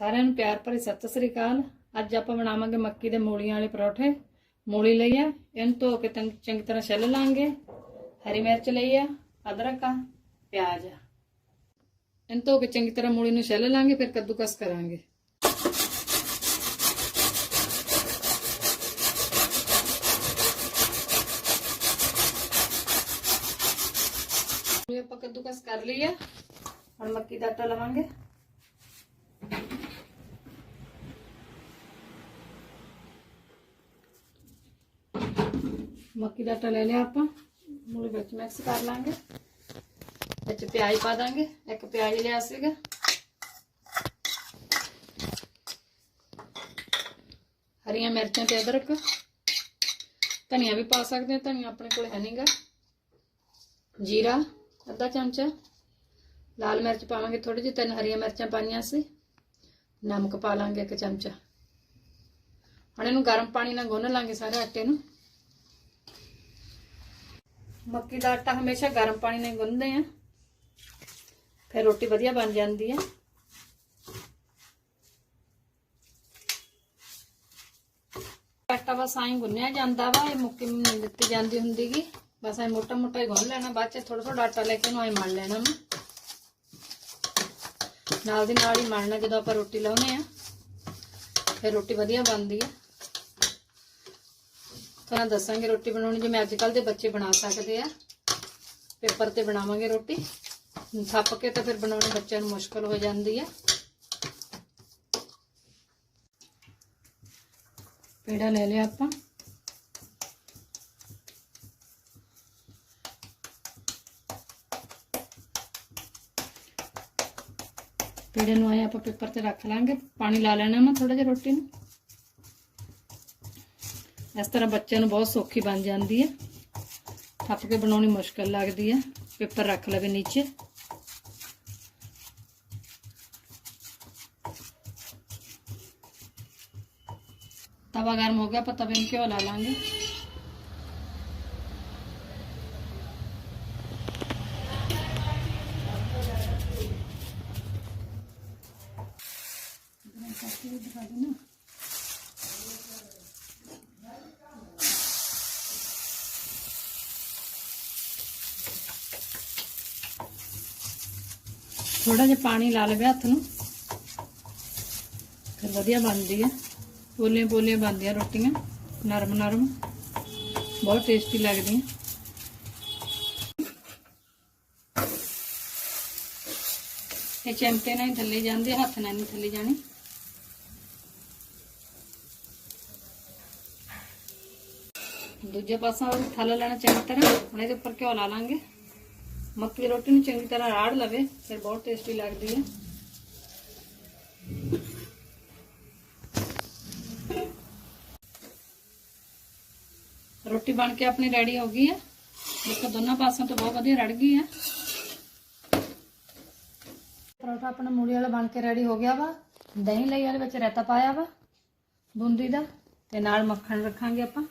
ਸਾਰਿਆਂ ਨੂੰ ਪਿਆਰ ਭਰੀ ਸਤਿ ਸ੍ਰੀ ਅਕਾਲ। ਅੱਜ ਆਪਾਂ ਬਣਾਵਾਂਗੇ ਮੱਕੀ ਦੇ ਮੂਲੀਆਂ ਵਾਲੇ ਪਰੌਠੇ। ਮੂਲੀ ਲਈ ਆ, ਇਹਨੂੰ ਧੋ ਕੇ ਚੰਗੀ ਤਰ੍ਹਾਂ ਛਿੱਲ ਲਾਂਗੇ। ਹਰੀ ਮਿਰਚ ਲਈ ਆ, ਅਦਰਕ ਆ, ਪਿਆਜ਼ ਆ। ਇਹਨੂੰ ਧੋ ਕੇ ਚੰਗੀ ਤਰ੍ਹਾਂ ਮੂਲੀ ਨੂੰ ਛਿੱਲ ਲਾਂਗੇ, ਫਿਰ ਕੱਦੂਕਸ ਕਰਾਂਗੇ। ਇਹ ਆਪਾਂ ਕੱਦੂਕਸ ਕਰ ਲਈ ਆ। ਹੁਣ ਮੱਕੀ ਦਾ ਆਟਾ ਲਵਾਂਗੇ। ਮੱਕੀ ਦਾ ਆਟਾ ਲੈ ਲਿਆ ਆਪਾਂ ਮੂਲੀ ਵਿੱਚ ਮਿਕਸ ਕਰ ਲਾਂਗੇ ਵਿੱਚ ਪਿਆਜ਼ ਪਾ ਦਾਂਗੇ ਇੱਕ ਪਿਆਜ਼ ਲਿਆ ਸੀਗਾ ਹਰੀਆਂ ਮਿਰਚਾਂ ਤੇ ਅਦਰਕ ਧਨੀਆ ਵੀ ਪਾ ਸਕਦੇ ਹਾਂ ਧਨੀਆ ਆਪਣੇ ਕੋਲ ਹੈ ਨਹੀਂਗਾ ਜੀਰਾ ਅੱਧਾ ਚਮਚਾ ਲਾਲ ਮਿਰਚ ਪਾਵਾਂਗੇ ਥੋੜੀ ਜਿਹੀ ਤਿੰਨ ਹਰੀਆਂ ਮਿਰਚਾਂ ਪਾਈਆਂ ਸੀ ਨਮਕ ਪਾ ਲਾਂਗੇ ਇੱਕ ਚਮਚਾ ਹੁਣ ਇਹਨੂੰ ਗਰਮ ਪਾਣੀ ਨਾਲ ਗੁੰਨ ਲਾਂਗੇ ਸਾਰੇ ਆਟੇ ਨੂੰ ਮੱਕੀ ਦਾ ਆਟਾ ਹਮੇਸ਼ਾ ਗਰਮ ਪਾਣੀ ਨਾਲ ਗੁੰਨਦੇ ਆ ਫਿਰ ਰੋਟੀ ਵਧੀਆ ਬਣ ਜਾਂਦੀ ਹੈ ਆਟਾ ਬਸ ਆਈ ਗੁੰਨਿਆ ਜਾਂਦਾ ਵਾ ਇਹ ਮੁੱਕੀ ਨਹੀਂ ਦਿੱਤੀ ਜਾਂਦੀ ਹੁੰਦੀਗੀ ਬਸ ਐ ਮੋਟਾ ਮੋਟਾ ਹੀ ਗੁੰਨ ਲੈਣਾ ਬਾਅਦ ਚ ਥੋੜਾ ਥੋੜਾ ਆਟਾ ਲੈ ਕੇ ਇਹਨੂੰ ਐ ਮਲ ਲੈਣਾ ਵਾ ਨਾਲ ਦੀ ਨਾਲ ਹੀ ਮਲਣਾ ਜਦੋਂ ਆਪਾਂ ਰੋਟੀ ਲਾਉਨੇ ਆ ਫਿਰ ਰੋਟੀ ਵਧੀਆ ਬਣਦੀ ਆ ਤੁਹਾਨੂੰ ਦੱਸਾਂਗੇ ਰੋਟੀ ਬਣਾਉਣੀ ਜਿਵੇਂ ਅੱਜ ਕੱਲ ਦੇ ਬੱਚੇ ਬਣਾ ਸਕਦੇ ਆ ਪੇਪਰ ਤੇ ਬਣਾਵਾਂਗੇ ਰੋਟੀ ਥੱਪ ਕੇ ਤਾਂ ਫਿਰ ਬਣਾਉਣੀ ਬੱਚਿਆਂ ਨੂੰ ਮੁਸ਼ਕਲ ਹੋ ਜਾਂਦੀ ਆ ਪੇੜਾ ਲੈ ਲਿਆ ਆਪਾਂ ਪੇੜੇ ਨੂੰ ਆਏ ਆਪਾਂ ਪੇਪਰ ਤੇ ਰੱਖ ਲਾਂਗੇ ਪਾਣੀ ਲਾ ਲੈਣਾ ਮੈਂ ਥੋੜਾ ਜਿਹਾ ਰੋਟੀ ਨੂੰ ਇਸ ਤਰ੍ਹਾਂ ਬੱਚਿਆਂ ਨੂੰ ਬਹੁਤ ਸੌਖੀ ਬਣ ਜਾਂਦੀ ਹੈ ਥੱਪ ਕੇ ਬਣਾਉਣੀ ਮੁਸ਼ਕਲ ਲੱਗਦੀ ਹੈ ਪੇਪਰ ਰੱਖ ਲਵੇ ਨੀਚੇ ਤਵਾ ਗਰਮ ਹੋ ਗਿਆ ਆਪਾਂ ਤਵੇ ਨੂੰ ਘਿਓ ਲਾ ਲਾਂਗੇ ਦਿਖਾ ਦੇਣਾ ਥੋੜਾ ਜਿਹਾ ਪਾਣੀ ਲਾ ਲਵੇ ਹੱਥ ਨੂੰ ਫਿਰ ਵਧੀਆ ਬਣਦੀ ਹੈ ਪੋਲੀਆਂ ਪੋਲੀਆਂ ਬਣਦੀਆਂ ਰੋਟੀਆਂ ਨਰਮ ਨਰਮ ਬਹੁਤ ਟੇਸਟੀ ਲੱਗਦੀਆਂ ਇਹ ਚਮਚੇ ਨਾਲ ਹੀ ਥੱਲੇ ਜਾਂਦੇ ਹੱਥ ਨਾਲ ਨਹੀਂ ਥੱਲੇ ਜਾਣੀ ਦੂਜੇ ਪਾਸੋਂ ਥੱਲੇ ਲੈਣਾ ਚੰਗੀ ਤਰ੍ਹਾਂ ਹੁਣ ਇਹਦੇ ਉੱਪਰ ਘਿਓ ਲਾ ਲਾਂਗੇ ਮੱਕੀ ਦੀ ਰੋਟੀ ਨੂੰ ਚੰਗੀ ਤਰ੍ਹਾਂ ਰਾੜ ਲਵੇ ਫਿਰ ਬਹੁਤ ਟੇਸਟੀ ਲੱਗਦੀ ਹੈ ਰੋਟੀ ਬਣ ਕੇ ਆਪਣੀ ਰੈਡੀ ਹੋ ਗਈ ਹੈ ਦੇਖੋ ਦੋਨਾਂ ਪਾਸਿਆਂ ਤੋਂ ਬਹੁਤ ਵਧੀਆ ਰੜ ਗਈ ਹੈ ਪਰੌਠਾ ਆਪਣਾ ਮੂਲੀ ਵਾਲਾ ਬਣ ਕੇ ਰੈਡੀ ਹੋ ਗਿਆ ਵਾ ਦਹੀਂ ਲਈ ਉਹਦੇ ਵਿੱਚ ਰਾਇਤਾ ਪਾਇਆ ਵਾ ਬੂੰਦੀ ਦਾ ਤੇ ਨਾਲ ਮੱਖਣ ਰੱਖਾਂਗੇ ਆਪਾਂ